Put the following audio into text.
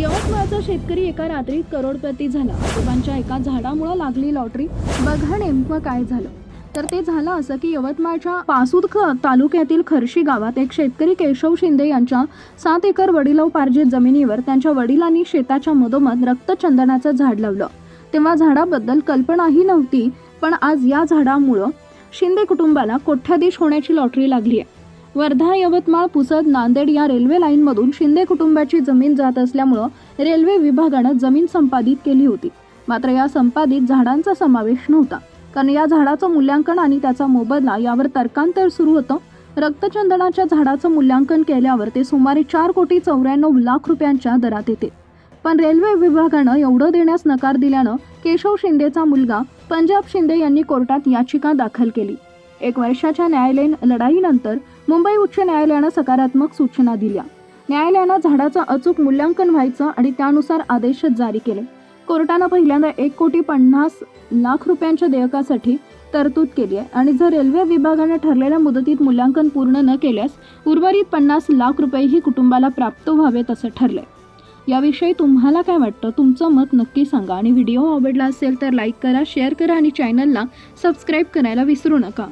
यवतमाळचा शेतकरी एका रात्रीत करोडपती झाला. आजोबांच्या एका झाडामुळे लागली लॉटरी. बघा नेमकं काय झालं. तर ते झालं असं की यवतमाळच्या पासूद ख तालुक्यातील खर्शी गावात एक शेतकरी केशव शिंदे यांच्या सात एकर वडिलोपार्जित जमिनीवर त्यांच्या वडिलांनी शेताच्या मधोमध रक्तचंदनाचं झाड लावलं. तेव्हा झाडाबद्दल कल्पनाही नव्हती पण आज या झाडामुळं शिंदे कुटुंबाला कोठ्याधीश होण्याची लॉटरी लागली आहे वर्धा यवतमाळ पुसद नांदेड या रेल्वे लाईनमधून शिंदे कुटुंबाची जमीन जात असल्यामुळं रेल्वे विभागानं जमीन संपादित केली होती. मात्र या संपादित झाडांचा समावेश नव्हता. कारण या झाडाचं मूल्यांकन आणि त्याचा मोबदला यावर तर्कांतर सुरू होतं. रक्तचंदनाच्या झाडाचं मूल्यांकन केल्यावर ते सुमारे चार कोटी चौऱ्याण्णव लाख रुपयांच्या दरात येते. पण रेल्वे विभागानं एवढं देण्यास नकार दिल्यानं केशव शिंदेचा मुलगा पंजाब शिंदे यांनी कोर्टात याचिका दाखल केली. एक वर्षाच्या न्यायालयीन लढाईनंतर मुंबई उच्च न्यायालयानं सकारात्मक सूचना दिल्या. न्यायालयानं झाडाचं अचूक मूल्यांकन व्हायचं आणि त्यानुसार आदेश जारी केले. कोर्टानं पहिल्यांदा एक कोटी पन्नास लाख रुपयांच्या देयकासाठी तरतूद केली आहे आणि जर रेल्वे विभागानं ठरलेल्या मुदतीत मूल्यांकन पूर्ण न केल्यास उर्वरित पन्नास लाख रुपयेही कुटुंबाला प्राप्त व्हावेत असं ठरलंय. याविषयी तुम्हाला काय वाटतं? तुमचं मत नक्की सांगा आणि व्हिडिओ आवडला असेल तर लाईक करा शेअर करा आणि चॅनलला सबस्क्राईब करायला विसरू नका.